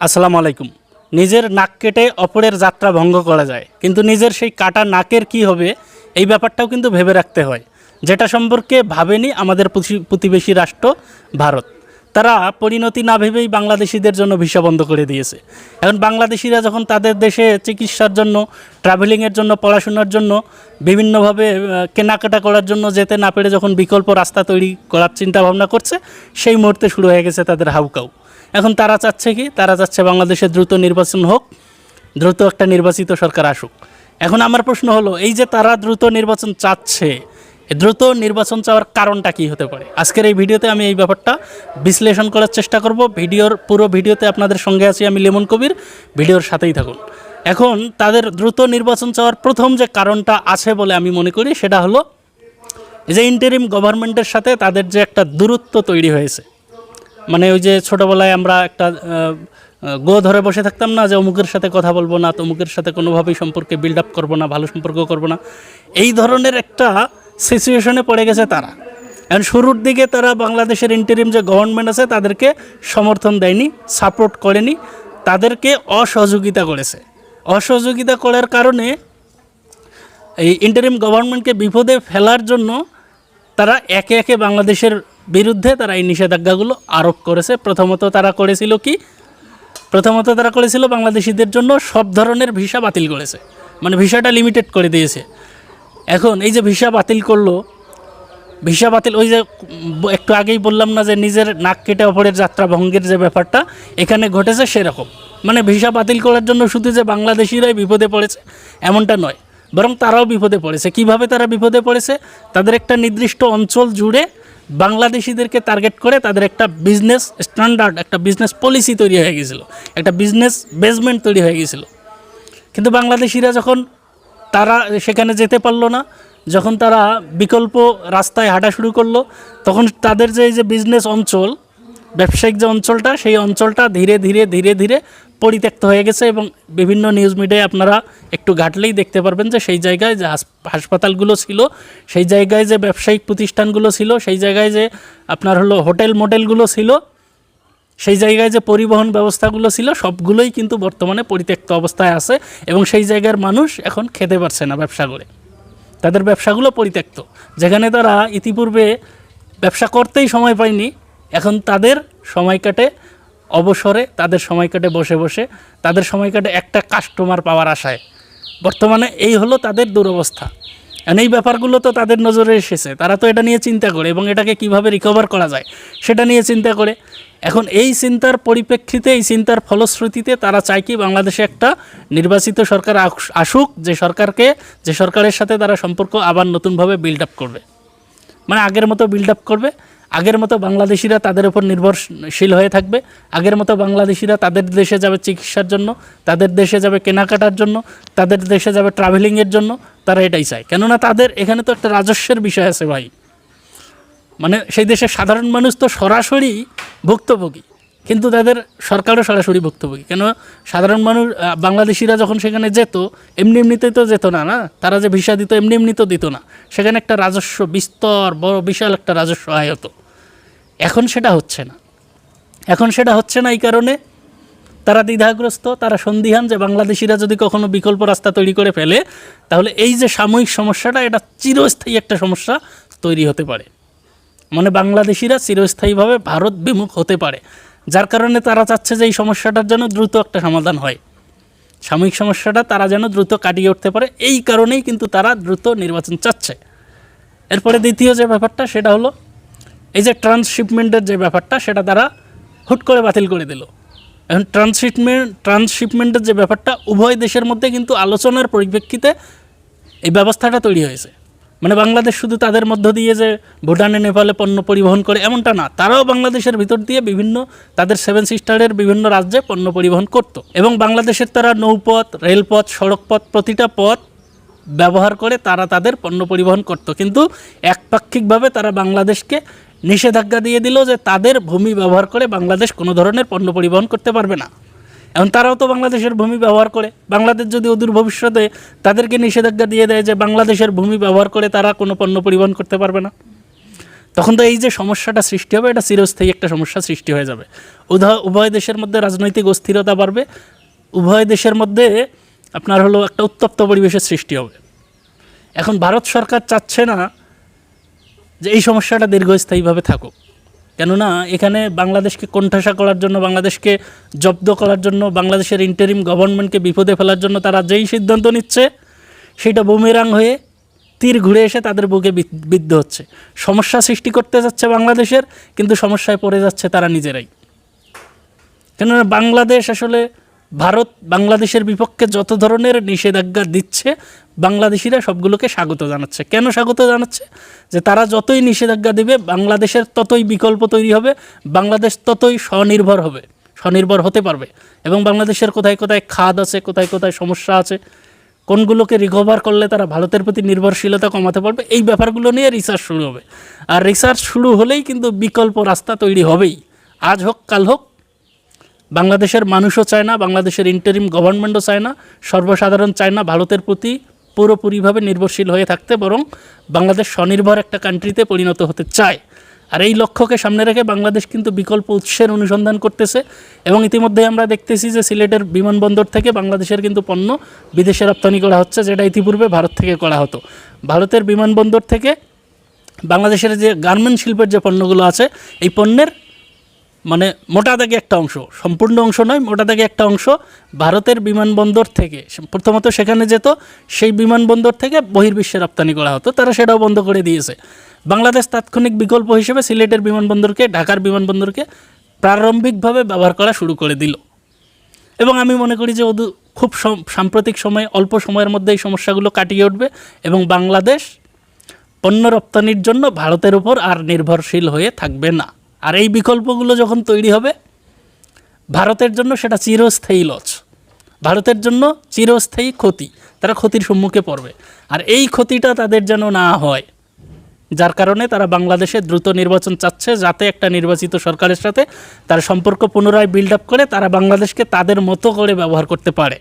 আসসালামু আলাইকুম। নিজের নাক কেটে অপরের যাত্রা ভঙ্গ করা যায়, কিন্তু নিজের সেই কাটা নাকের কি হবে, এই ব্যাপারটাও কিন্তু ভেবে রাখতে হয়। যেটা সম্পর্কে ভাবেনি আমাদের প্রতিবেশী রাষ্ট্র, ভারত। তারা পরিণতি না ভেবেই বাংলাদেশিদের জন্য ভিসা বন্ধ করে দিয়েছে। এখন বাংলাদেশিরা যখন তাদের দেশে চিকিৎসার জন্য ট্রাভেলিংয়ের জন্য, পড়াশোনার জন্য, বিভিন্নভাবে কেনাকাটা করার জন্য যেতে না পেরে যখন বিকল্প রাস্তা তৈরি করার চিন্তা ভাবনা করছে, সেই মুহূর্তে শুরু হয়ে গেছে তাদের হাউকাউ। এখন তারা চাচ্ছে কি? তারা চাচ্ছে বাংলাদেশে দ্রুত নির্বাচন হোক, দ্রুত একটা নির্বাচিত সরকার আসুক। এখন আমার প্রশ্ন হলো, এই যে তারা দ্রুত নির্বাচন চাচ্ছে, দ্রুত নির্বাচন চাওয়ার কারণটা কি হতে পারে? আজকের এই ভিডিওতে আমি এই ব্যাপারটা বিশ্লেষণ করার চেষ্টা করব। ভিডিওর পুরো ভিডিওতে আপনাদের সঙ্গে আছি আমি লেমন কবির। ভিডিওর সাথেই থাকুন। এখন তাদের দ্রুত নির্বাচন চাওয়ার প্রথম যে কারণটা আছে বলে আমি মনে করি, সেটা হলো যে ইন্টারিম গভর্নমেন্টের সাথে তাদের যে একটা দূরত্ব তৈরি হয়েছে মানে ওই যে ছোটোবেলায় আমরা একটা গো ধরে বসে থাকতাম না যে অমুকের সাথে কথা বলব না তমুকের সাথে কোনোভাবেই সম্পর্কে বিল্ড আপ করব না, ভালো সম্পর্ক করব না। এই ধরনের একটা সিচুয়েশনে পড়ে গেছে তারা। এখন শুরুর দিকে তারা বাংলাদেশের ইন্টারিম যে গভর্নমেন্ট আছে, তাদেরকে সমর্থন দেয়নি সাপোর্ট করেনি, তাদেরকে অসহযোগিতা করেছে। অসহযোগিতা করার কারণে এই ইন্টারিম গভর্নমেন্টকে বিপদে ফেলার জন্য তারা একে একে বাংলাদেশের বিরুদ্ধে তারা এই নিষেধাজ্ঞাগুলো আরোপ করেছে। প্রথমত তারা করেছিল কি? প্রথমত তারা করেছিল বাংলাদেশিদের জন্য সব ধরনের ভিসা বাতিল করেছে। মানে ভিসাটা লিমিটেড করে দিয়েছে। এখন এই যে ভিসা বাতিল করল, ভিসা বাতিল ওই যে একটু আগেই বললাম না যে নিজের নাক কেটে অপরের যাত্রা ভঙ্গের যে ব্যাপারটা, এখানে ঘটেছে সেরকম। মানে ভিসা বাতিল করার জন্য শুধু যে বাংলাদেশিরাই বিপদে পড়েছে, এমনটা নয়। বরং তারাও বিপদে পড়েছে। কীভাবে তারা বিপদে পড়েছে? তাদের একটা নির্দিষ্ট অঞ্চল জুড়ে বাংলাদেশিদেরকে টার্গেট করে তাদের একটা বিজনেস স্ট্যান্ডার্ড একটা বিজনেস পলিসি তৈরি হয়ে গিয়েছিল একটা বিজনেস বেসমেন্ট তৈরি হয়ে গিয়েছিল কিন্তু বাংলাদেশিরা যখন তারা সেখানে যেতে পারল না, যখন তারা বিকল্প রাস্তায় হাঁটা শুরু করল, তখন তাদের যে, এই যে বিজনেস অঞ্চল ব্যবসায়িক যে অঞ্চলটা, সেই অঞ্চলটা ধীরে ধীরে ধীরে ধীরে পরিত্যক্ত হয়ে গেছে এবং বিভিন্ন নিউজ মিডিয়ায় আপনারা একটু ঘাটলেই দেখতে পারবেন যে সেই জায়গায় যে হাসপাতালগুলো ছিল, সেই জায়গায় যে ব্যবসায়িক প্রতিষ্ঠানগুলো ছিল, সেই জায়গায় যে আপনার হলো হোটেল মোটেলগুলো ছিল, সেই জায়গায় যে পরিবহন ব্যবস্থাগুলো ছিল, সবগুলোই কিন্তু বর্তমানে পরিত্যক্ত অবস্থায় আছে এবং সেই জায়গার মানুষ এখন খেতে পারছে না ব্যবসা করে। তাদের ব্যবসাগুলো পরিত্যক্ত। যেখানে তারা ইতিপূর্বে ব্যবসা করতেই সময় পায়নি এখন তাদের সময় কাটে অবসরে, তাদের সময় কাটে বসে বসে, তাদের সময় কাটে একটা কাস্টমার পাওয়ার আশায়। বর্তমানে এই হলো তাদের দুরবস্থা। এই ব্যাপারগুলো তো তাদের নজরে এসেছে। তারা তো এটা নিয়ে চিন্তা করে এবং এটাকে কীভাবে রিকভার করা যায় সেটা নিয়ে চিন্তা করে। এখন এই চিন্তার পরিপ্রেক্ষিতে, এই চিন্তার ফলশ্রুতিতে তারা চায় কি বাংলাদেশে একটা নির্বাচিত সরকার আস- আসুক, যে সরকারকে, যে সরকারের সাথে তারা সম্পর্ক আবার নতুনভাবে বিল্ড আপ করবে। মানে আগের মতো বিল্ড আপ করবে। আগের মতো বাংলাদেশিরা তাদের উপর নির্ভরশীল হয়ে থাকবে। আগের মতো বাংলাদেশিরা তাদের দেশে যাবে চিকিৎসার জন্য, তাদের দেশে যাবে কেনাকাটার জন্য, তাদের দেশে যাবে ট্রাভেলিংয়ের জন্য, তারা এটাই চায়। কেননা তাদের এখানে তো একটা রাজস্বের বিষয় আছে ভাই। মানে সেই দেশের সাধারণ মানুষ তো সরাসরি ভুক্তভোগী। কিন্তু তাদের সরকারও সরাসরি ভুক্তভোগী। কেন? সাধারণ মানুষ বাংলাদেশিরা যখন সেখানে যেত, এমনি এমনিতেই তো যেত না না? তারা যে ভিসা দিত, এমনি এমনি তো দিত না। সেখানে একটা রাজস্ব বিস্তর, বড়, বিশাল একটা রাজস্ব আয় হতো। এখন সেটা হচ্ছে না। এখন সেটা হচ্ছে না এই কারণে তারা দ্বিধাগ্রস্ত, তারা সন্দিহান যে বাংলাদেশিরা যদি কখনো বিকল্প রাস্তা তৈরি করে ফেলে, তাহলে এই যে সাময়িক সমস্যাটা, এটা চিরস্থায়ী একটা সমস্যা তৈরি হতে পারে। মানে বাংলাদেশিরা চিরস্থায়ীভাবে ভারত বিমুখ হতে পারে। যার কারণে তারা চাচ্ছে যে এই সমস্যাটার যেন দ্রুত একটা সমাধান হয়। সাময়িক সমস্যাটা তারা যেন দ্রুত কাটিয়ে উঠতে পারে, এই কারণেই কিন্তু তারা দ্রুত নির্বাচন চাচ্ছে। এরপরে দ্বিতীয় যে ব্যাপারটা, সেটা হলো এই যে ট্রান্সশিপমেন্টের যে ব্যাপারটা, সেটা তারা হুট করে বাতিল করে দিল। এখন ট্রান্সশিপমেন্ট, ট্রান্সশিপমেন্টের যে ব্যাপারটা, উভয় দেশের মধ্যে কিন্তু আলোচনার পরিপ্রেক্ষিতে এই ব্যবস্থাটা তৈরি হয়েছে। মানে বাংলাদেশ শুধু তাদের মধ্য দিয়ে যে ভুটানে, নেপালে পণ্য পরিবহন করে এমনটা না, তারাও বাংলাদেশের ভিতর দিয়ে বিভিন্ন তাদের সেভেন সিস্টারের বিভিন্ন রাজ্যে পণ্য পরিবহন করত। এবং বাংলাদেশের তারা নৌপথ, রেলপথ, সড়কপথ প্রতিটা পথ ব্যবহার করে তারা তাদের পণ্য পরিবহন করত। কিন্তু একপাক্ষিকভাবে তারা বাংলাদেশকে নিষেধাজ্ঞা দিয়ে দিল যে তাদের ভূমি ব্যবহার করে বাংলাদেশ কোনো ধরনের পণ্য পরিবহন করতে পারবে না। এখন তারাও তো বাংলাদেশের ভূমি ব্যবহার করে। বাংলাদেশ যদি অদূর ভবিষ্যতে তাদেরকে নিষেধাজ্ঞা দিয়ে দেয় যে বাংলাদেশের ভূমি ব্যবহার করে তারা কোনো পণ্য পরিবহন করতে পারবে না, তখন তো এই যে সমস্যাটা সৃষ্টি হবে, এটা চিরস্থায়ী একটা সমস্যা সৃষ্টি হয়ে যাবে। উভয় দেশের মধ্যে রাজনৈতিক অস্থিরতা বাড়বে, উভয় দেশের মধ্যে আপনার হলো একটা উত্তপ্ত পরিবেশের সৃষ্টি হবে। এখন ভারত সরকার চাচ্ছে না যে এই সমস্যাটা দীর্ঘস্থায়ীভাবে থাকুক। কেননা এখানে বাংলাদেশকে কোণঠাসা করার জন্য, বাংলাদেশকে জব্দ করার জন্য, বাংলাদেশের ইন্টারিম গভর্নমেন্টকে বিপদে ফেলার জন্য তারা যেই সিদ্ধান্ত নিচ্ছে, সেটা বুমেরাং হয়ে তীর ঘুরে এসে তাদের বুকে বিদ- বিদ্ধ হচ্ছে। সমস্যা সৃষ্টি করতে যাচ্ছে বাংলাদেশের, কিন্তু সমস্যায় পড়ে যাচ্ছে তারা নিজেরাই। কেননা বাংলাদেশ আসলে ভারত বাংলাদেশের বিপক্ষে যত ধরনের নিষেধাজ্ঞা দিচ্ছে, বাংলাদেশিরা সবগুলোকে স্বাগত জানাচ্ছে। কেন স্বাগত জানাচ্ছে? যে তারা যতই নিষেধাজ্ঞা দেবে, বাংলাদেশের ততই বিকল্প তৈরি হবে, বাংলাদেশ ততই স্বনির্ভর হবে, স্বনির্ভর হতে পারবে। এবং বাংলাদেশের কোথায় কোথায় খাদ আছে, কোথায় কোথায় সমস্যা আছে, কোনগুলোকে রিকভার করলে তারা ভারতের প্রতি নির্ভরশীলতা কমাতে পারবে, এই ব্যাপারগুলো নিয়ে রিসার্চ শুরু হবে। আর রিসার্চ শুরু হলেই কিন্তু বিকল্প রাস্তা তৈরি হবেই। আজ হোক, কাল হোক বাংলাদেশের মানুষও চায় না, বাংলাদেশের ইন্টারিম গভর্নমেন্টও চায় না, সর্বসাধারণ চায় না ভারতের প্রতি পুরোপুরিভাবে নির্ভরশীল হয়ে থাকতে, বরং বাংলাদেশ স্বনির্ভর একটা কান্ট্রিতে পরিণত হতে চায়। আর এই লক্ষ্যকে সামনে রেখে বাংলাদেশ কিন্তু বিকল্প উৎসের অনুসন্ধান করতেছে, এবং ইতিমধ্যে আমরা দেখতেছি যে সিলেটের বিমানবন্দর থেকে বাংলাদেশের কিন্তু পণ্য বিদেশে রপ্তানি করা হচ্ছে, যেটা ইতিপূর্বে ভারত থেকে করা হতো। ভারতের বিমানবন্দর থেকে বাংলাদেশের যে গার্মেন্ট শিল্পের যে পণ্যগুলো আছে, এই পণ্যের মানে মোটা দাগে একটা অংশ, সম্পূর্ণ অংশ নয়, মোটা দাগে একটা অংশ ভারতের বিমানবন্দর থেকে। প্রথমত সেখানে যেত, সেই বিমানবন্দর থেকে বহির্বিশ্বে রপ্তানি করা হতো, তারা সেটাও বন্ধ করে দিয়েছে। বাংলাদেশ তাৎক্ষণিক বিকল্প হিসেবে সিলেটের বিমানবন্দরকে, ঢাকার বিমানবন্দরকে প্রারম্ভিকভাবে ব্যবহার করা শুরু করে দিল। এবং আমি মনে করি যে অদূ খুব সাম্প্রতিক সময়ে, অল্প সময়ের মধ্যে এই সমস্যাগুলো কাটিয়ে উঠবে এবং বাংলাদেশ পণ্য রপ্তানির জন্য ভারতের উপর আর নির্ভরশীল হয়ে থাকবে না। আর এই বিকল্পগুলো যখন তৈরি হবে, ভারতের জন্য সেটা চিরস্থায়ী লস ভারতের জন্য চিরস্থায়ী ক্ষতি, তারা ক্ষতির সম্মুখে পড়বে। আর এই ক্ষতিটা তাদের যেন না হয়, যার কারণে তারা বাংলাদেশে দ্রুত নির্বাচন চাচ্ছে, যাতে একটা নির্বাচিত সরকারের সাথে তার সম্পর্ক পুনরায় বিল্ড আপ করে তারা বাংলাদেশকে তাদের মতো করে ব্যবহার করতে পারে।